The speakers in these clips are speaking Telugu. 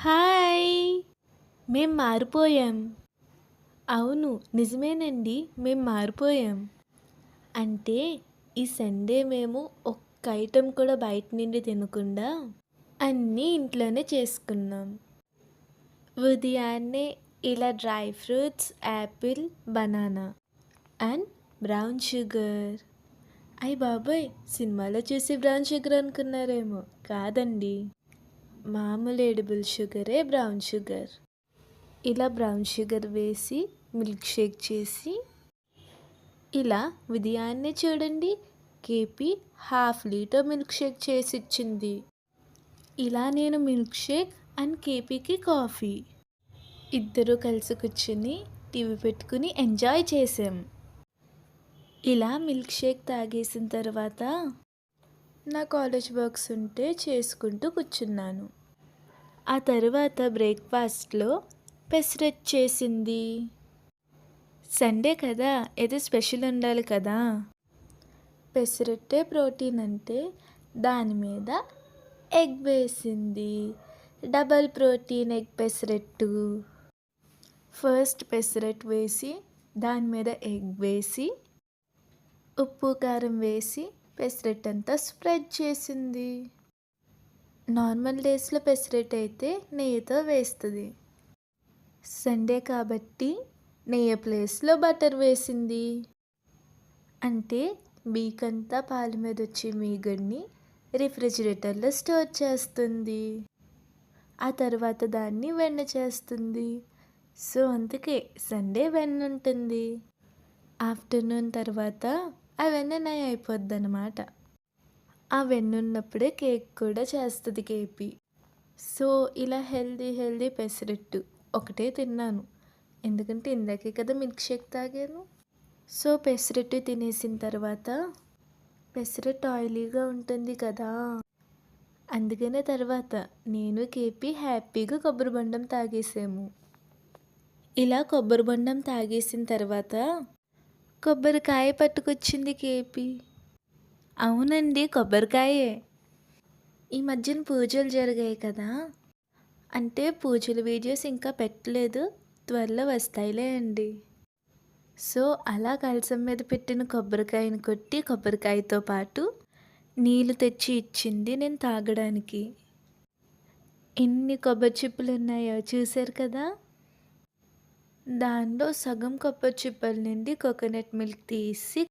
హాయ్. మేం మారిపోయాం. అవును నిజమేనండి మేం మారిపోయాం. అంటే ఈ సండే మేము ఒక్క ఐటెం కూడా బయట నుండి తినకుండా అన్నీ ఇంట్లోనే చేసుకున్నాం. ఉదయాన్నే ఇలా dry fruits apple banana and brown sugar. అయ్య బాబోయ్ సినిమాలో చూసి బ్రౌన్ షుగర్ అనుకున్నారేమో కాదండి. మామూలు ఎడిబుల్ షుగరే బ్రౌన్ షుగర్. ఇలా బ్రౌన్ షుగర్ వేసి మిల్క్ షేక్ చేసి ఇలా ఉదయాన్నే చూడండి. KP half litre milk shake చేసి ఇచ్చింది. ఇలా నేను మిల్క్ షేక్ అండ్ కేపీకి కాఫీ. ఇద్దరూ కలిసి కూర్చుని టీవీ పెట్టుకుని ఎంజాయ్ చేసాం ఇలా మిల్క్ షేక్ తాగేసిన తర్వాత నా కాలేజ్ వర్క్స్ ఉంటే చేసుకుంటూ కూర్చున్నాను. ఆ తర్వాత బ్రేక్ఫాస్ట్లో పెసరెట్ చేసింది. సండే కదా ఏదో స్పెషల్ ఉండాలి కదా. పెసరట్టే ప్రోటీన్ అంటే దాని మీద ఎగ్ వేసింది. Double protein egg pesarattu. First pesarattu వేసి దాని మీద ఎగ్ వేసి ఉప్పు కారం వేసి పెసరెట్ అంతా స్ప్రెడ్ చేసింది. నార్మల్ డేస్లో పెసరట్ అయితే నెయ్యితో వేస్తుంది. సండే కాబట్టి నెయ్యి ప్లేస్లో బటర్ వేసింది. అంటే బీక్ అంతా పాల మీద వచ్చే మీగడ్ని రిఫ్రిజిరేటర్లో స్టోర్ చేస్తుంది. ఆ తర్వాత దాన్ని వెన్న చేస్తుంది. సో అందుకే సండే వెన్న ఉంటుంది ఆఫ్టర్నూన్ తర్వాత ఆ వెన్న అయిపోద్ది అనమాట ఆ వెన్నున్నప్పుడే కేక్ కూడా చేస్తుంది కేపీ. సో ఇలా హెల్దీ హెల్దీ పెసరట్టు ఒకటే తిన్నాను. ఎందుకంటే ఇందాకే కదా మిల్క్ షేక్ తాగాను. సో పెసరట్టు తినేసిన తర్వాత పెసరట్టు ఆయిలీగా ఉంటుంది కదా. అందుకనే తర్వాత నేను కేపీ హ్యాపీగా కొబ్బరి బొండం తాగేసాము. ఇలా కొబ్బరి బొండం తాగేసిన తర్వాత కొబ్బరికాయ పట్టుకొచ్చింది కేపీ. అవునండి కొబ్బరికాయే. ఈ మధ్యన పూజలు జరిగాయి కదా. అంటే పూజల వీడియోస్ ఇంకా పెట్టలేదు. త్వరలో వస్తాయిలే అండి. సో అలా కలసం మీద పెట్టిన కొబ్బరికాయని కొట్టి కొబ్బరికాయతో పాటు నీళ్ళు తెచ్చి ఇచ్చింది నేను తాగడానికి. ఎన్ని కొబ్బరి చిప్పులు ఉన్నాయో చూశారు కదా? దానిలో సగం కొబ్బరి చిప్పల నుండి కోకోనట్ మిల్క్ తీసి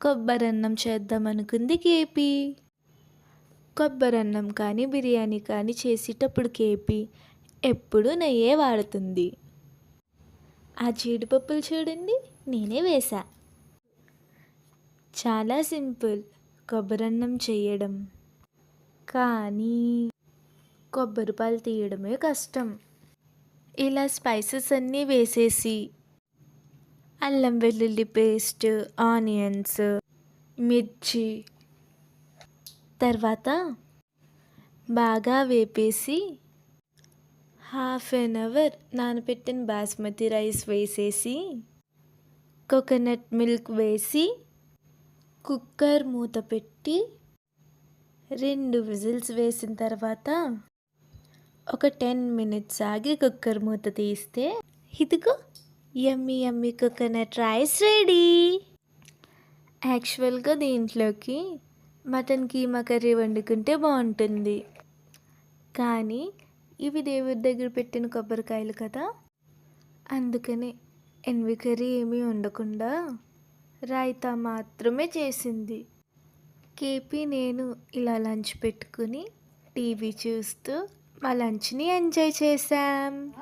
కొబ్బరన్నం చేద్దాం అనుకుంది కేపీ. కొబ్బరన్నం కానీ బిర్యానీ కానీ చేసేటప్పుడు కేపీ ఎప్పుడు నెయ్యే వాడుతుంది. ఆ జీడిపప్పులు చూడండి నేనే వేసా చాలా సింపుల్ కొబ్బరన్నం చేయడం. కానీ కొబ్బరి పాలు తీయడమే కష్టం. ఇలా స్పైసెస్ అన్నీ వేసేసి అల్లం వెల్లుల్లి పేస్ట్ ఆనియన్స్ మిర్చి తర్వాత బాగా వేపేసి హాఫ్ అన్ అవర్ నానబెట్టిన బాస్మతి రైస్ వేసేసి కోకోనట్ మిల్క్ వేసి కుక్కర్ మూత పెట్టి రెండు విజిల్స్ వేసిన తర్వాత ఒక టెన్ మినిట్స్ ఆగి కుక్కర్ మూత తీస్తే ఇదిగో yummy yummy coconut rice ready యాక్చువల్గా దీంట్లోకి మటన్ కీమా కర్రీ వండుకుంటే బాగుంటుంది. కానీ ఇవి దేవుడి దగ్గర పెట్టిన కొబ్బరికాయలు కదా. అందుకనే ఎన్వి కర్రీ ఏమీ ఉండకుండా రాయితా మాత్రమే చేసింది. కేపీ నేను ఇలా లంచ్ పెట్టుకుని టీవీ చూస్తూ మా లంచ్ని ఎంజాయ్ చేశాం.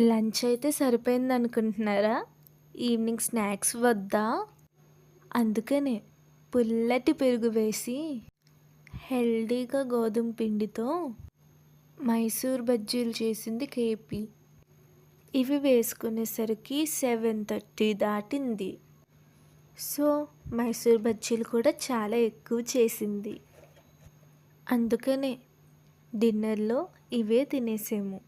లంచ్ అయితే సరిపోయింది అనుకుంటున్నారా? ఈవినింగ్ స్నాక్స్ వద్దా? అందుకనే పుల్లటి పెరుగు వేసి హెల్దీగా గోధుమ పిండితో మైసూర్ బజ్జీలు చేసింది కేపీ. ఇవి వేసుకునేసరికి సెవెన్ థర్టీ దాటింది. సో మైసూర్ బజ్జీలు కూడా చాలా ఎక్కువ చేసింది. అందుకనే డిన్నర్లో ఇవే తినేసాము.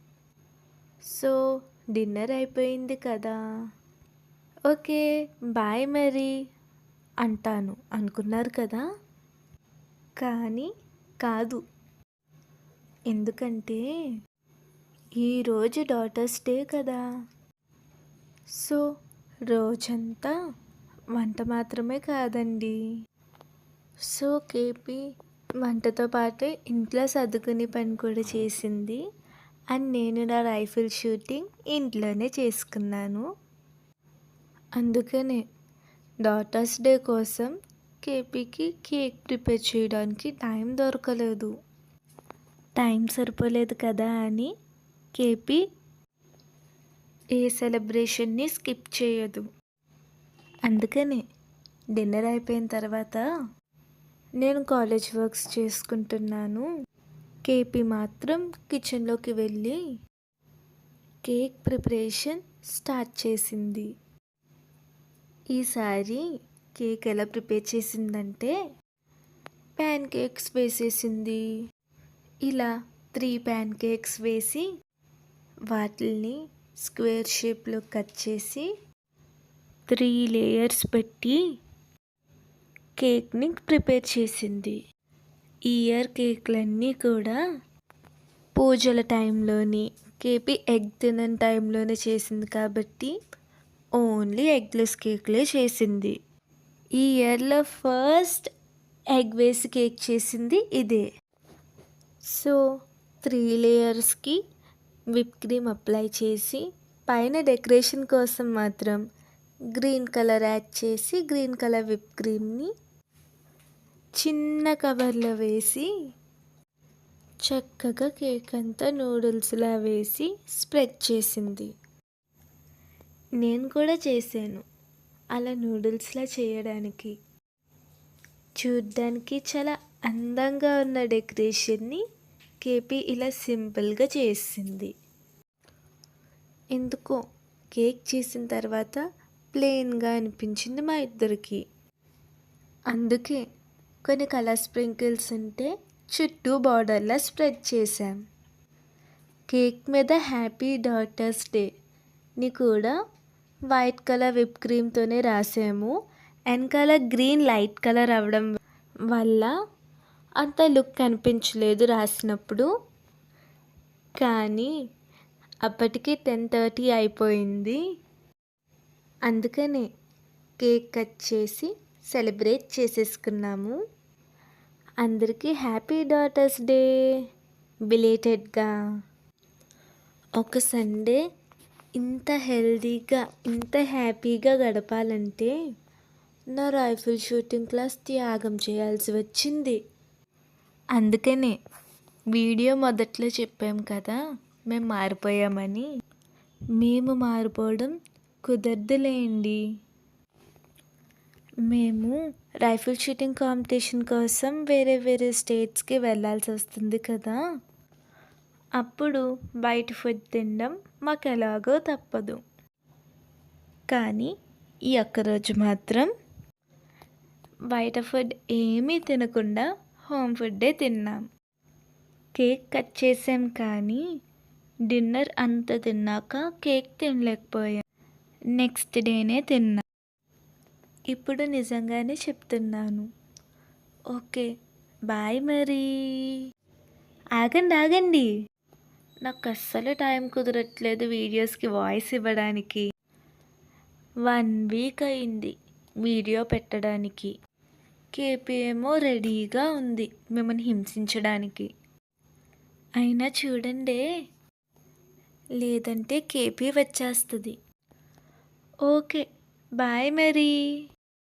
సో డిన్నర్ అయిపోయింది కదా. ఓకే బాయ్ మరి అంటాను. అనుకున్నారు కదా? కానీ కాదు. ఎందుకంటే ఈరోజు డాటర్స్ డే కదా. సో రోజంతా వంట మాత్రమే కాదండి. సో కేపీ వంటతో పాటు ఇంట్లో సర్దుకునే పని కూడా చేసింది. అండ్ నేను నా రైఫిల్ షూటింగ్ ఇంట్లోనే చేసుకున్నాను. అందుకనే డాటర్స్ డే కోసం కేపీకి కేక్ ప్రిపేర్ చేయడానికి టైం దొరకలేదు. టైం సరిపోలేదు కదా అని కేపీ ఏ సెలబ్రేషన్ని స్కిప్ చేయదు. అందుకనే డిన్నర్ అయిపోయిన తర్వాత నేను కాలేజ్ వర్క్స్ చేసుకుంటున్నాను. కేపీ మాత్రం కిచెన్లోకి వెళ్ళి కేక్ ప్రిపరేషన్ స్టార్ట్ చేసింది. ఈసారి కేక్ ఎలా ప్రిపేర్ చేసిందంటే ప్యాన్ కేక్స్ వేసేసింది. ఇలా త్రీ ప్యాన్ కేక్స్ వేసి వాటిల్ని స్క్వేర్ షేప్లో కట్ చేసి త్రీ లేయర్స్ పెట్టి కేక్ని ప్రిపేర్ చేసింది. ఇయర్ కేక్లన్నీ కూడా పూజల టైంలోని కేపీ ఎగ్ తినని టైంలోనే చేసింది కాబట్టి ఓన్లీ ఎగ్లెస్ కేక్లే చేసింది. ఈ ఇయర్లో ఫస్ట్ ఎగ్ వేసి కేక్ చేసింది ఇదే. సో త్రీ లేయర్స్కి విప్ క్రీమ్ అప్లై చేసి పైన డెకరేషన్ కోసం మాత్రం గ్రీన్ కలర్ యాడ్ చేసి గ్రీన్ కలర్ విప్ క్రీమ్ని చిన్న కవర్లో వేసి చక్కగా కేక్ అంతా నూడిల్స్లా వేసి స్ప్రెడ్ చేసింది. నేను కూడా చేశాను. అలా నూడిల్స్లా చేయడానికి. చూడ్డానికి చాలా అందంగా ఉన్న డెకరేషన్ని కేపీ ఇలా సింపుల్గా చేసింది. ఎందుకో కేక్ చేసిన తర్వాత ప్లెయిన్గా అనిపించింది మా ఇద్దరికి. అందుకే కొన్ని కలర్ స్ప్రింకిల్స్ ఉంటే చుట్టూ బార్డర్లా స్ప్రెడ్ చేశాం. కేక్ మీద హ్యాపీ డాటర్స్ డేని కూడా వైట్ కలర్ విప్ క్రీమ్తోనే రాసాము. వెనకాల గ్రీన్ లైట్ కలర్ అవ్వడం వల్ల అంత లుక్ కనిపించలేదు రాసినప్పుడు. కానీ అప్పటికి టెన్ థర్టీ అయిపోయింది. అందుకనే కేక్ కట్ చేసి సెలబ్రేట్ చేసేసుకున్నాము. అందరికీ హ్యాపీ డాటర్స్ డే. బిలేటెడ్గా. ఒక సండే ఇంత హెల్దీగా ఇంత హ్యాపీగా గడపాలంటే నా రైఫిల్ షూటింగ్ క్లాస్ త్యాగం చేయాల్సి వచ్చింది. అందుకనే వీడియో మొదట్లో చెప్పాం కదా మేము మారిపోయామని. మేము మారిపోవడం కుదరదులేండి. మేము రైఫిల్ షూటింగ్ కాంపిటీషన్ కోసం వేరే వేరే స్టేట్స్కి వెళ్ళాల్సి వస్తుంది కదా. అప్పుడు బయట ఫుడ్ తినడం మాకు ఎలాగో తప్పదు. కానీ ఈ ఒక్కరోజు మాత్రం బయట ఫుడ్ ఏమీ తినకుండా హోమ్ ఫుడ్డే తిన్నాం. కేక్ కట్ చేసాం కానీ డిన్నర్ అంత తిన్నాక కేక్ తినలేకపోయాం. నెక్స్ట్ డేనే తిన్నా. ఇప్పుడు నిజంగానే చెప్తున్నాను. ఓకే బాయ్ మరి. ఆగండి ఆగండి. నాకు అస్సలు టైం కుదరట్లేదు వీడియోస్కి వాయిస్ ఇవ్వడానికి. వన్ వీక్ అయింది వీడియో పెట్టడానికి. కేపీ ఏమో రెడీగా ఉంది మిమ్మల్ని హింసించడానికి. అయినా చూడండి. లేదంటే కేపీ వచ్చేస్తుంది. ఓకే బాయ్ మరి